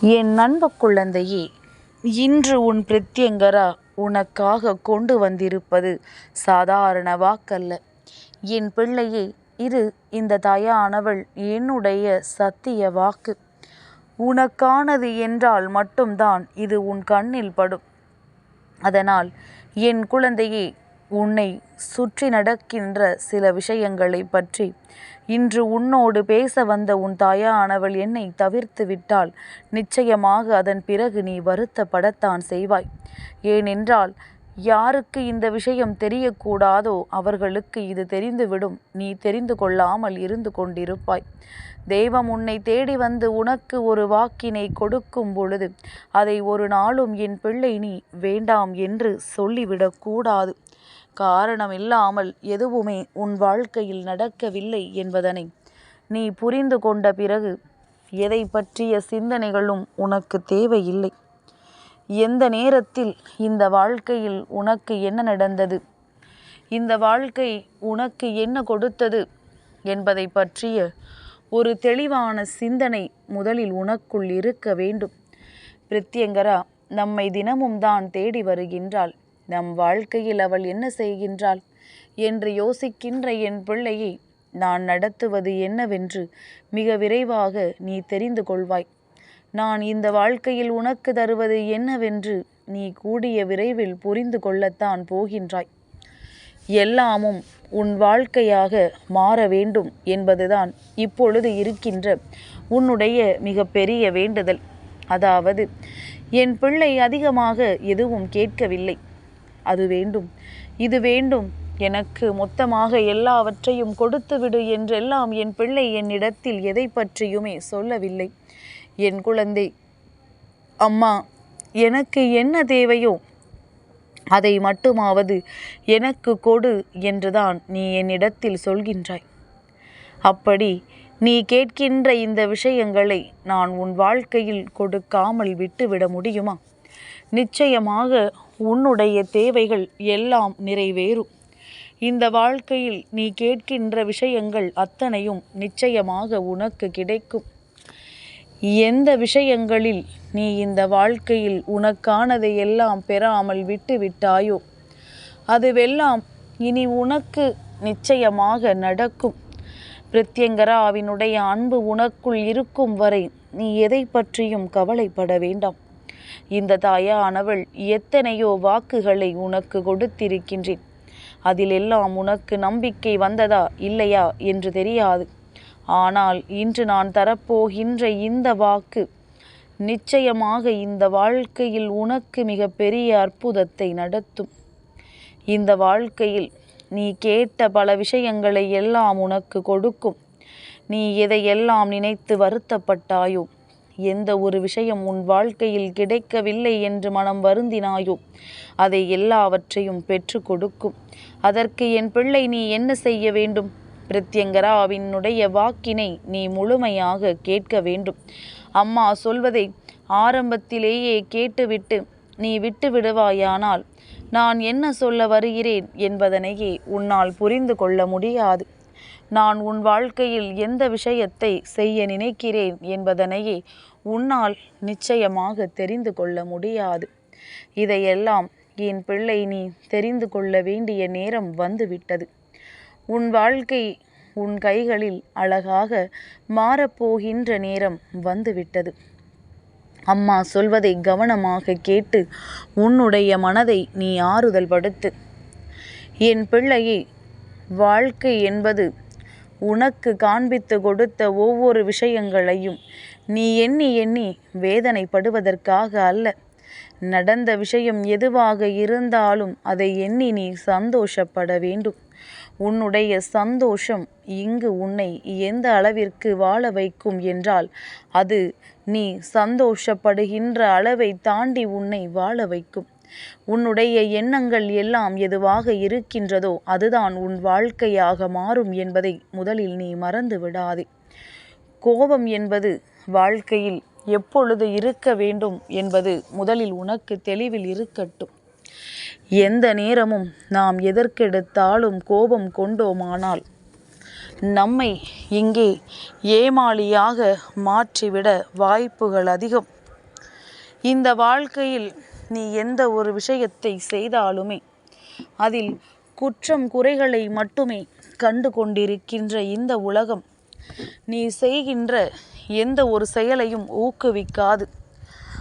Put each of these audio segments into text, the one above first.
என் அன்பு குழந்தையே இன்று உன் பிரத்யங்கரா உனக்காக கொண்டு வந்திருப்பது சாதாரண வாக்கல்ல. என் பிள்ளையே இது இந்த தயானவள் என்னுடைய சத்திய வாக்கு. உனக்கானது என்றால் மட்டும்தான் இது உன் கண்ணில் படும். அதனால் என் குழந்தையே உன்னை சுற்றி நடக்கின்ற சில விஷயங்களை பற்றி. இன்று உன்னோடு பேச வந்த உன் தாயானவள் என்னை தவிர்த்து விட்டால் நிச்சயமாக அதன் பிறகு நீ வருத்தப்படத்தான் செய்வாய். ஏனென்றால் யாருக்கு இந்த விஷயம் தெரியக்கூடாதோ அவர்களுக்கு இது தெரிந்துவிடும். நீ தெரிந்து கொள்ளாமல் இருந்து கொண்டிருப்பாய். தெய்வம் உன்னை தேடி வந்து உனக்கு ஒரு வாக்கினை கொடுக்கும் பொழுது அதை ஒரு நாளும் என் பிள்ளை நீ வேண்டாம் என்று சொல்லிவிடக்கூடாது காரணம் இல்லாமல் எதுவுமே உன் வாழ்க்கையில் நடக்கவில்லை என்பதனை நீ புரிந்து கொண்ட பிறகு எதை பற்றிய சிந்தனைகளும் உனக்கு தேவையில்லை. எந்த நேரத்தில் இந்த வாழ்க்கையில் உனக்கு என்ன நடந்தது? இந்த வாழ்க்கை உனக்கு என்ன கொடுத்தது? என்பதை பற்றிய ஒரு தெளிவான சிந்தனை முதலில் உனக்குள் இருக்க வேண்டும். பிரித்யங்கரா நம்மை தினமும் தான் தேடி வருகின்றாள். நம் வாழ்க்கையில் அவள் என்ன செய்கின்றாள்? என்று யோசிக்கின்ற என் பிள்ளையை நான் நடத்துவது என்னவென்று மிக விரைவாக நீ தெரிந்து கொள்வாய். நான் இந்த வாழ்க்கையில் உனக்கு தருவது என்னவென்று நீ கூடிய விரைவில் புரிந்து கொள்ளத்தான் போகின்றாய். எல்லாமும் உன் வாழ்க்கையாக மாற வேண்டும் என்பதுதான் இப்பொழுது இருக்கின்ற உன்னுடைய மிக பெரிய வேண்டுதல். அதாவது என் பிள்ளை அதிகமாக எதுவும் கேட்கவில்லை. அது வேண்டும். இது வேண்டும். எனக்கு மொத்தமாக எல்லாவற்றையும் கொடுத்துவிடு என்றெல்லாம் என் பிள்ளை என்னிடத்தில் எதை பற்றியுமே சொல்லவில்லை. என் குழந்தை. அம்மா எனக்கு என்ன தேவையோ அதை மட்டுமாவது எனக்கு கொடு என்றுதான் நீ என்னிடத்தில் சொல்கின்றாய். அப்படி நீ கேட்கின்ற இந்த விஷயங்களை நான் உன் வாழ்க்கையில் கொடுக்காமல் விட்டுவிட முடியுமா? நிச்சயமாக உன்னுடைய தேவைகள் எல்லாம் நிறைவேறும் இந்த வாழ்க்கையில் நீ கேட்கின்ற விஷயங்கள் அத்தனையும் நிச்சயமாக உனக்கு கிடைக்கும். எந்த விஷயங்களில் நீ இந்த வாழ்க்கையில் உனக்கானதை எல்லாம் பெறாமல் விட்டு விட்டாயோ அதுவெல்லாம் இனி உனக்கு நிச்சயமாக நடக்கும். பிரத்யங்கராவினுடைய அன்பு உனக்குள் இருக்கும் வரை நீ எதை பற்றியும் கவலைப்பட வேண்டாம். இந்த தாயானவள் எத்தனையோ வாக்குகளை உனக்கு கொடுத்திருக்கின்றேன். அதிலெல்லாம் உனக்கு நம்பிக்கை வந்ததா இல்லையா என்று தெரியாது. ஆனால் இன்று நான் தரப்போகின்ற இந்த வாக்கு நிச்சயமாக இந்த வாழ்க்கையில் உனக்கு மிக பெரிய அற்புதத்தை நடத்தும். இந்த வாழ்க்கையில் நீ கேட்ட பல விஷயங்களை எல்லாம் உனக்கு கொடுக்கும். நீ எதையெல்லாம் நினைத்து வருத்தப்பட்டாயோ எந்த ஒரு விஷயம் உன் வாழ்க்கையில் கிடைக்கவில்லை என்று மனம் வருந்தினாயோ அதை எல்லாவற்றையும் பெற்று கொடுக்கும். அதற்கு என் பிள்ளை நீ என்ன செய்ய வேண்டும்? பிரத்யங்கராவினுடைய வாக்கினை நீ முழுமையாக கேட்க வேண்டும். அம்மா சொல்வதை ஆரம்பத்திலேயே கேட்டுவிட்டு நீ விட்டு விடுவாயானால் நான் என்ன சொல்ல வருகிறேன்? என்பதனையே உன்னால் புரிந்து கொள்ள முடியாது. நான் உன் வாழ்க்கையில் எந்த விஷயத்தை செய்ய நினைக்கிறேன் என்பதனையே உன்னால் நிச்சயமாக தெரிந்து கொள்ள முடியாது. இதையெல்லாம் என் பிள்ளை நீ தெரிந்து கொள்ள வேண்டிய நேரம் வந்துவிட்டது. உன் வாழ்க்கை உன் கைகளில் அழகாக மாறப்போகின்ற நேரம் வந்துவிட்டது. அம்மா சொல்வதை கவனமாக கேட்டு உன்னுடைய மனதை நீ ஆறுதல் படுத்து. என் பிள்ளையே வாழ்க்கை என்பது உனக்கு காண்பித்து கொடுத்த ஒவ்வொரு விஷயங்களையும் நீ எண்ணி எண்ணி வேதனைப்படுவதற்காக அல்ல. நடந்த விஷயம் எதுவாக இருந்தாலும் அதை எண்ணி நீ சந்தோஷப்பட வேண்டும். உன்னுடைய சந்தோஷம் இங்கு உன்னை எந்த அளவிற்கு வாழ வைக்கும் என்றால் அது நீ சந்தோஷப்படுகின்ற அளவை தாண்டி உன்னை வாழ வைக்கும். உன்னுடைய எண்ணங்கள் எல்லாம் எதுவாக இருக்கின்றதோ அதுதான் உன் வாழ்க்கையாக மாறும் என்பதை முதலில் நீ மறந்து விடாதே. கோபம் என்பது வாழ்க்கையில் எப்பொழுது இருக்க வேண்டும் என்பது முதலில் உனக்கு தெளிவில் இருக்கட்டும். எந்த நேரமும் நாம் எதற்கெடுத்தாலும் கோபம் கொண்டோமானால் நம்மை இங்கே ஏமாளியாக மாற்றிவிட வாய்ப்புகள் அதிகம். இந்த வாழ்க்கையில் நீ எந்த ஒரு விஷயத்தை செய்தாலுமே அதில் குற்றம் குறைகளை மட்டுமே கண்டு கொண்டிருக்கின்ற இந்த உலகம் நீ செய்கின்ற எந்த ஒரு செயலையும் ஊக்குவிக்காது.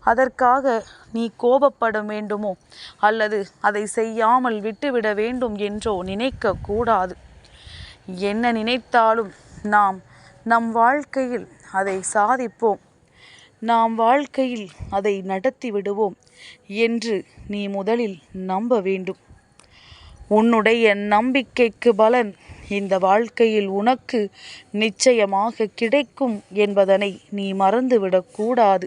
அதற்காக நீ கோபப்பட வேண்டுமோ? அல்லது அதை செய்யாமல் விட்டுவிட வேண்டும் என்றோ நினைக்க கூடாது. என்ன நினைத்தாலும் நாம் நம் வாழ்க்கையில் அதை சாதிப்போம். நாம் வாழ்க்கையில் அதை நடத்தி விடுவோம் என்று நீ முதலில் நம்ப வேண்டும். உன்னுடைய நம்பிக்கைக்கு பலன் இந்த வாழ்க்கையில் உனக்கு நிச்சயமாக கிடைக்கும் என்பதனை நீ மறந்துவிடக்கூடாது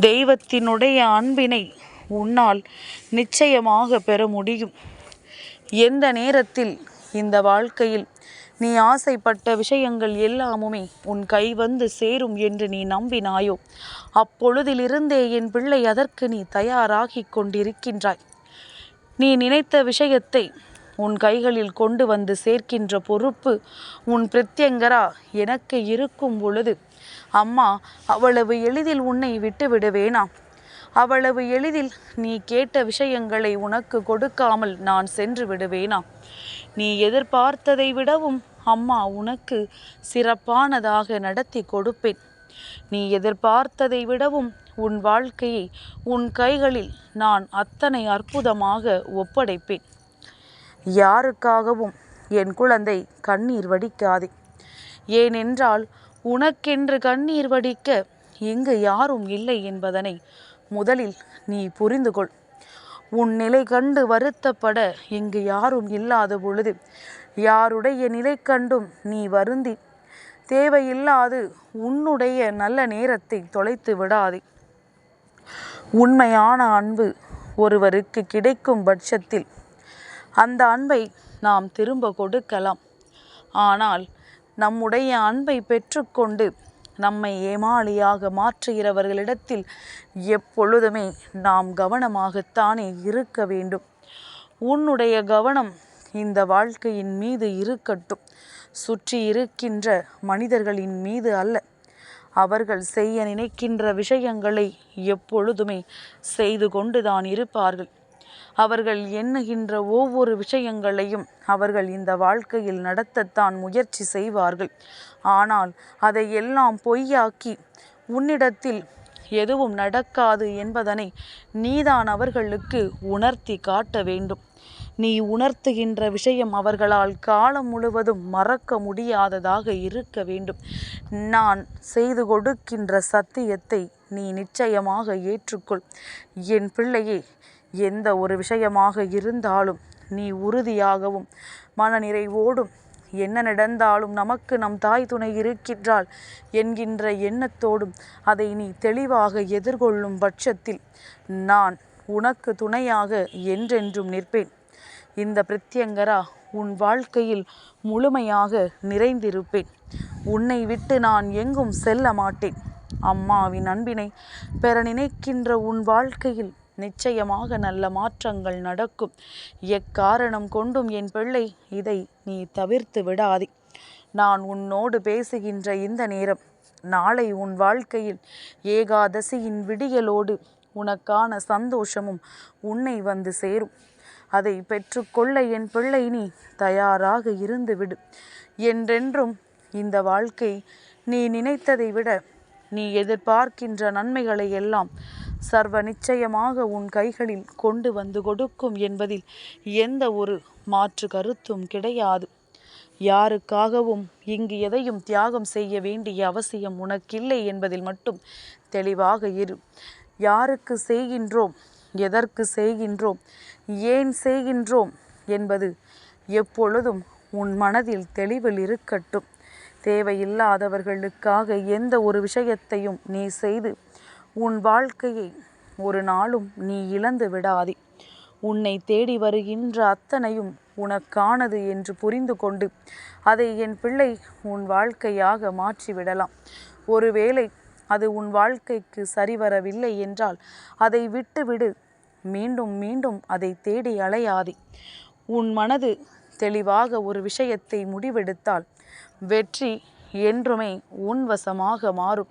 தெய்வத்தினுடைய அன்பினை உன்னால் நிச்சயமாக பெற முடியும். எந்த நேரத்தில் இந்த வாழ்க்கையில் நீ ஆசைப்பட்ட விஷயங்கள் எல்லாமுமே உன் கை வந்து சேரும் என்று நீ நம்பினாயோ அப்பொழுதிலிருந்தே என் பிள்ளை அதற்கு நீ தயாராகி கொண்டிருக்கின்றாய். நீ நினைத்த விஷயத்தை உன் கைகளில் கொண்டு வந்து சேர்க்கின்ற பொறுப்பு உன் பிரத்யங்கரா எனக்கு இருக்கும் பொழுது அம்மா அவ்வளவு எளிதில் உன்னை விட்டு விடுவேனா? அவ்வளவு எளிதில் நீ கேட்ட விஷயங்களை உனக்கு கொடுக்காமல் நான் சென்று விடுவேனா? நீ எதிர்பார்த்ததை விடவும் அம்மா உனக்கு சிறப்பானதாக நடத்தி கொடுப்பேன். நீ எதிர்பார்த்ததை விடவும் உன் வாழ்க்கையை உன் கைகளில் நான் அத்தனை அற்புதமாக ஒப்படைப்பேன். யாருக்காகவும் என் குழந்தை கண்ணீர் வடிக்காதே. ஏனென்றால் உனக்கென்று கண்ணீர் வடிக்க இங்கு யாரும் இல்லை என்பதனை முதலில் நீ புரிந்து கொள். உன் நிலை கண்டு வருத்தப்பட இங்கு யாரும் இல்லாத பொழுது யாருடைய நிலை கண்டும் நீ வருந்தி. தேவையில்லாது உன்னுடைய நல்ல நேரத்தை தொலைத்து விடாதே. உண்மையான அன்பு ஒருவருக்கு கிடைக்கும் பட்சத்தில் அந்த அன்பை நாம் திரும்ப கொடுக்கலாம். ஆனால் நம்முடைய அன்பை பெற்றுக்கொண்டு நம்மை ஏமாளியாக மாற்றுகிறவர்களிடத்தில் எப்பொழுதுமே நாம் கவனமாகத்தானே இருக்க வேண்டும். உன்னுடைய கவனம் இந்த வாழ்க்கையின் மீது இருக்கட்டும். சுற்றி இருக்கின்ற மனிதர்களின் மீது அல்ல. அவர்கள் செய்ய நினைக்கின்ற விஷயங்களை எப்பொழுதுமே செய்து கொண்டுதான் இருப்பார்கள். அவர்கள் எண்ணுகின்ற ஒவ்வொரு விஷயங்களையும் அவர்கள் இந்த வாழ்க்கையில் நடத்தத்தான் முயற்சி செய்வார்கள். ஆனால் அதை எல்லாம் பொய்யாக்கி உன்னிடத்தில் எதுவும் நடக்காது என்பதனை நீதான் அவர்களுக்கு உணர்த்தி காட்ட வேண்டும். நீ உணர்த்துகின்ற விஷயம் அவர்களால் காலம் முழுவதும் மறக்க முடியாததாக இருக்க வேண்டும். நான் செய்து கொடுக்கின்ற சத்தியத்தை நீ நிச்சயமாக ஏற்றுக்கொள். என் பிள்ளையே எந்த ஒரு விஷயமாக இருந்தாலும் நீ உறுதியாகவும் மன நிறைவோடும் என்ன நடந்தாலும் நமக்கு நம் தாய் துணை இருக்கின்றாள் என்கின்ற எண்ணத்தோடும் அதை நீ தெளிவாக எதிர்கொள்ளும் பட்சத்தில் நான் உனக்கு துணையாக என்றென்றும் நிற்பேன். இந்த பிரத்யங்கரா உன் வாழ்க்கையில் முழுமையாக நிறைந்திருப்பேன். உன்னை விட்டு நான் எங்கும் செல்ல மாட்டேன். அம்மாவின் அன்பினை பெற நினைக்கின்ற உன் வாழ்க்கையில் நிச்சயமாக நல்ல மாற்றங்கள் நடக்கும். எக்காரணம் கொண்டும் என் பிள்ளை இதை நீ தவிர்த்து விடாதே. நான் உன்னோடு பேசுகின்ற இந்த நேரம் நாளை உன் வாழ்க்கையில் ஏகாதசியின் விடியலோடு உனக்கான சந்தோஷமும் உன்னை வந்து சேரும். அதை பெற்றுக்கொள்ள என் பிள்ளை நீ தயாராக இருந்துவிடு. என்றென்றும் இந்த வாழ்க்கை நீ நினைத்ததை விட நீ எதிர்பார்க்கின்ற நன்மைகளை எல்லாம் சர்வ நிச்சயமாக உன் கைகளில் கொண்டு வந்து கொடுக்கும் என்பதில் எந்த ஒரு மாற்று கருத்தும் கிடையாது. யாருக்காகவும் இங்கு எதையும் தியாகம் செய்ய வேண்டிய அவசியம் உனக்கில்லை என்பதில் மட்டும் தெளிவாக இரு. யாருக்கு செய்கின்றோம்? எதற்கு செய்கின்றோம்? ஏன் செய்கின்றோம்? என்பது எப்பொழுதும் உன் மனதில் தெளிவில் இருக்கட்டும். தேவையில்லாதவர்களுக்காக எந்த ஒரு விஷயத்தையும் நீ செய்து உன் வாழ்க்கையை ஒரு நாளும் நீ இழந்து விடாதே. உன்னை தேடி வருகின்ற அத்தனையும் உனக்கானது என்று புரிந்து கொண்டு அதை என் பிள்ளை உன் வாழ்க்கையாக மாற்றிவிடலாம் ஒருவேளை அது உன் வாழ்க்கைக்கு சரிவரவில்லை என்றால் அதை விட்டுவிடு. மீண்டும் மீண்டும் அதை தேடி அலையாதே. உன் மனது தெளிவாக ஒரு விஷயத்தை முடிவெடுத்தால் வெற்றி என்றுமே உன் வசமாக மாறும்.